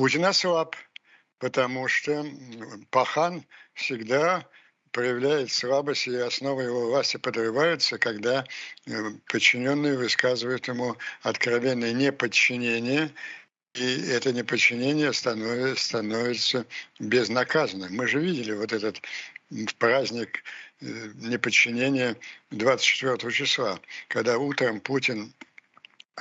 Путин ослаб, потому что Пахан всегда проявляет слабость, и основа его власти подрывается, когда э, подчиненные высказывают ему откровенное неподчинение, и это неподчинение становится, становится безнаказанным. Мы же видели вот этот праздник э, неподчинения 24 числа, когда утром Путин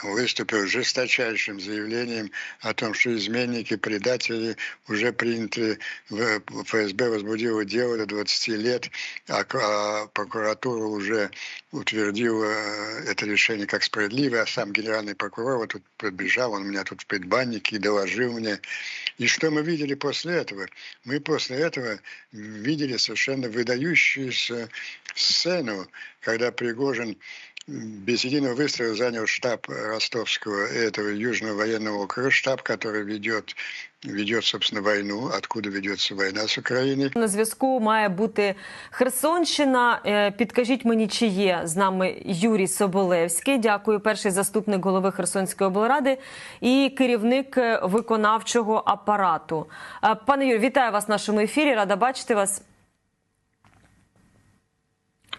выступил жесточайшим заявлением о том, что изменники, предатели уже приняты, в ФСБ возбудило дело до 20 лет, а а прокуратура уже утвердила э, это решение как справедливое, а сам генеральный прокурор вот тут подбежал, он меня тут в предбаннике и доложил мне. И что мы видели после этого? Мы после этого видели совершенно выдающуюся сцену, когда Пригожин без единого выстрела занял штаб ростовского этого южного военного округа, штаб, который ведет, ведет, собственно, войну, откуда ведется война с Украиной. На зв'язку має бути Херсонщина. Е, Підкажіть мені, чи є з нами Юрій Соболевський. Дякую, перший заступник голови Херсонської облради і керівник е, виконавчого апарату. Е, Пане Юрій, вітаю вас в нашому ефірі. Рада бачити вас.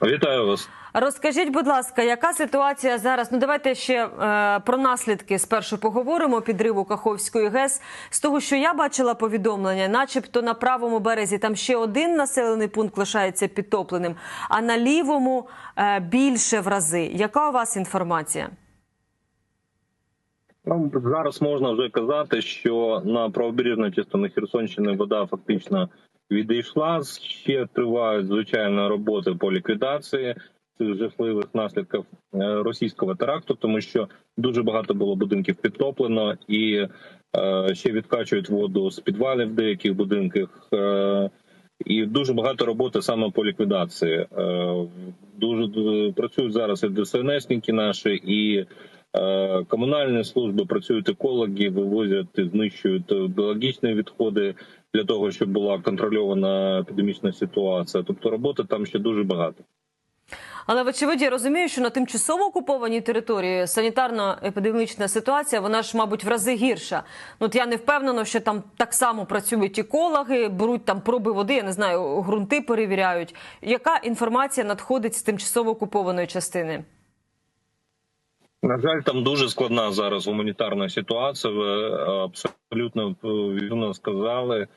Вітаю вас. Розкажіть, будь ласка, яка ситуація зараз? Ну давайте ще е, про наслідки спершу поговоримо підриву Каховської ГЕС. З того, що я бачила повідомлення, начебто на правому березі там ще один населений пункт лишається підтопленим, а на лівому е, більше в рази. Яка у вас інформація? Ну, зараз можна вже казати, що на правобережній частині Херсонщини вода фактично відійшла. Ще тривають звичайно роботи по ліквідації цих жахливих наслідків е, російського теракту, тому що дуже багато було будинків підтоплено і е, ще відкачують воду з підвалів в деяких будинках. Е, і дуже багато роботи саме по ліквідації. Дуже, працюють зараз і ДСНСники наші, і комунальні служби працюють екологи, вивозять і знищують біологічні відходи для того, щоб була контрольована епідемічна ситуація. Тобто роботи там ще дуже багато. Але вочевидь, я розумію, що на тимчасово окупованій території санітарно-епідемічна ситуація, вона ж, мабуть, в рази гірша. Ну, от я не впевнена, що там так само працюють екологи, беруть там проби води, я не знаю, ґрунти перевіряють. Яка інформація надходить з тимчасово окупованої частини? На жаль, там дуже складна зараз гуманітарна ситуація. Ви е, абсолютно е, вірно сказали.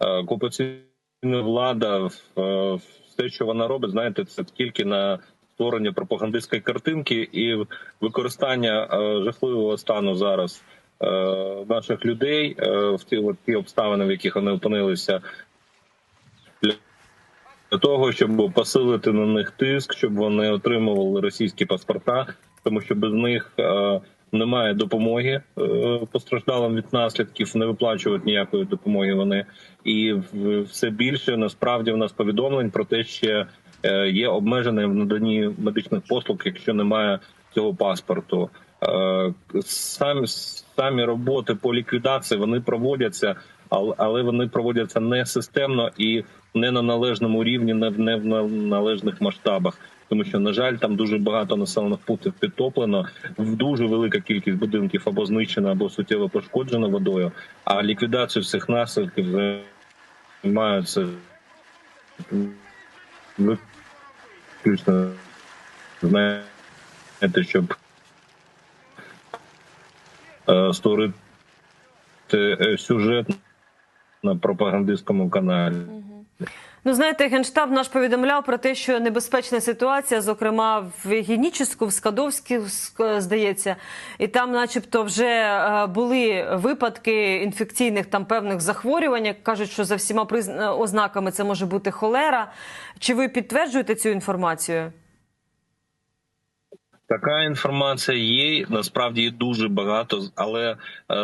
Е, Окупаційна влада все, що вона робить, знаєте, це тільки на створення пропагандистської картинки і використання жахливого стану зараз наших людей в ті, от ті обставини, в яких вони опинилися, для того, щоб посилити на них тиск, щоб вони отримували російські паспорта, тому що без них е, немає допомоги е, постраждалим від наслідків, не виплачують ніякої допомоги. Вони і все більше насправді в нас повідомлень про те, що е, є обмеження в наданні медичних послуг, якщо немає цього паспорту. Самі самі роботи по ліквідації вони проводяться, ал- але вони проводяться не системно і не на належному рівні, не в не в належних масштабах. Тому що, на жаль, там дуже багато населених пунктів підтоплено, в дуже велика кількість будинків або знищена, або суттєво пошкоджена водою. А ліквідацію всіх наслідків займаються виключно знаєте, щоб е, створити е, сюжет на пропагандистському каналі. Ну, знаєте, генштаб наш повідомляв про те, що небезпечна ситуація, зокрема в Генічеську, в Скадовську, здається, і там, начебто, вже е, були випадки інфекційних там певних захворювань. Кажуть, що за всіма призна- ознаками це може бути холера. Чи ви підтверджуєте цю інформацію? Така інформація є. Насправді дуже багато, але е,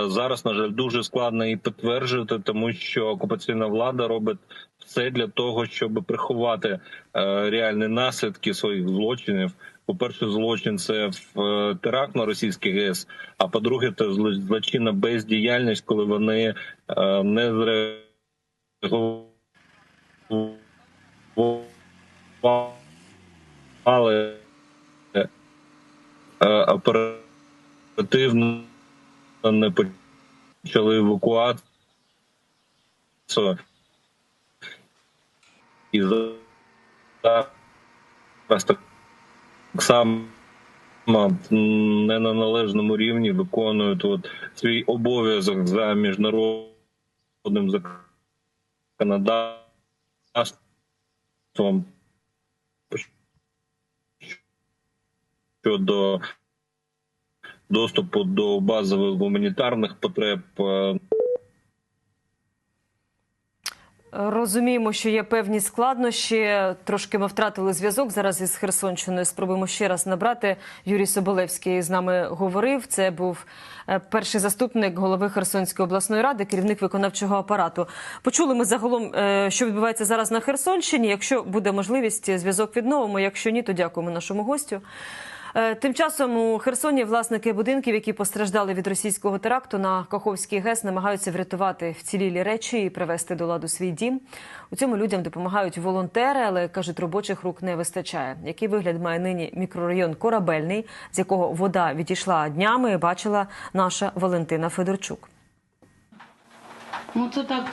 зараз, на жаль, дуже складно її підтверджувати, тому що окупаційна влада робить все для того, щоб приховати е, реальні наслідки своїх злочинів. По-перше, злочин це е, теракт на російський ГЕС. А по-друге, це зло- злочинна бездіяльність, коли вони не зреагували оперативно не почали евакуацію. І зараз так само не на належному рівні виконують от свій обов'язок за міжнародним законодавством щодо доступу до базових гуманітарних потреб. е, Розуміємо, що є певні складнощі. Трошки ми втратили зв'язок зараз із Херсонщиною. Спробуємо ще раз набрати. Юрій Соболевський з нами говорив. Це був е, перший заступник голови Херсонської обласної ради, керівник виконавчого апарату. Почули ми загалом, е, що відбувається зараз на Херсонщині. Якщо буде можливість, зв'язок відновимо. Якщо ні, то дякуємо нашому гостю. Е, Тим часом у Херсоні власники будинків, які постраждали від російського теракту на Каховський ГЕС, намагаються врятувати вцілілі речі і привести до ладу свій дім. У цьому людям допомагають волонтери, але кажуть, робочих рук не вистачає. Який вигляд має нині мікрорайон Корабельний, з якого вода відійшла днями, бачила наша Валентина Федорчук. Ну це так.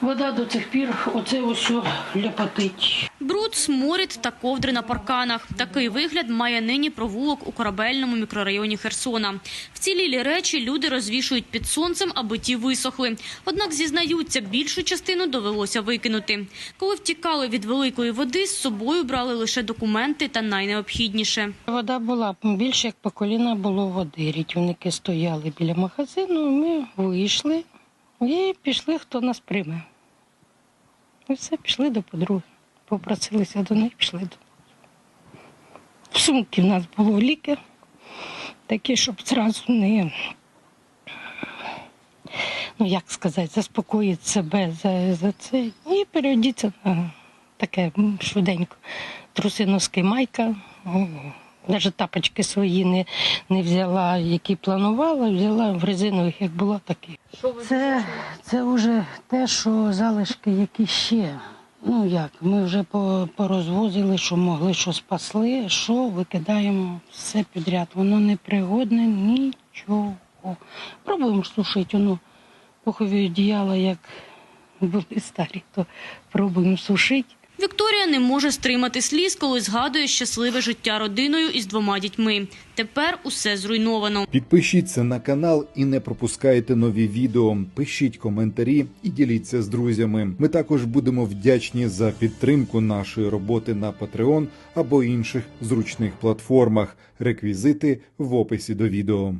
Вода до цих пір, оце ось що ляпотить. Бруд, сморід та ковдри на парканах. Такий вигляд має нині провулок у корабельному мікрорайоні Херсона. Вцілілі речі люди розвішують під сонцем, аби ті висохли. Однак зізнаються, більшу частину довелося викинути. Коли втікали від великої води, з собою брали лише документи та найнеобхідніше. Вода була більше як по коліна було води. Рятівники стояли біля магазину. Ми вийшли і пішли, хто нас прийме. І все, пішли до подруги. Попросилися до них, пішли до. В сумці в нас було ліки, такі, щоб зразу не, ну як сказати, заспокоїти себе за, за це і переодіться на таке швиденько. Труси, носки, майка. Навіть тапочки свої не, не взяла, які планувала, взяла в резинових, як було, такі. Це, це вже те, що залишки, які ще. Ну як, ми вже порозвозили, що могли, що спасли, що викидаємо все підряд. Воно не пригодне, нічого. Пробуємо сушити, воно пухові одіяла, як були старі, то пробуємо сушити. Вікторія не може стримати сліз, коли згадує щасливе життя родиною із двома дітьми. Тепер усе зруйновано. Підпишіться на канал і не пропускайте нові відео. Пишіть коментарі і діліться з друзями. Ми також будемо вдячні за підтримку нашої роботи на Patreon або інших зручних платформах. Реквізити в описі до відео.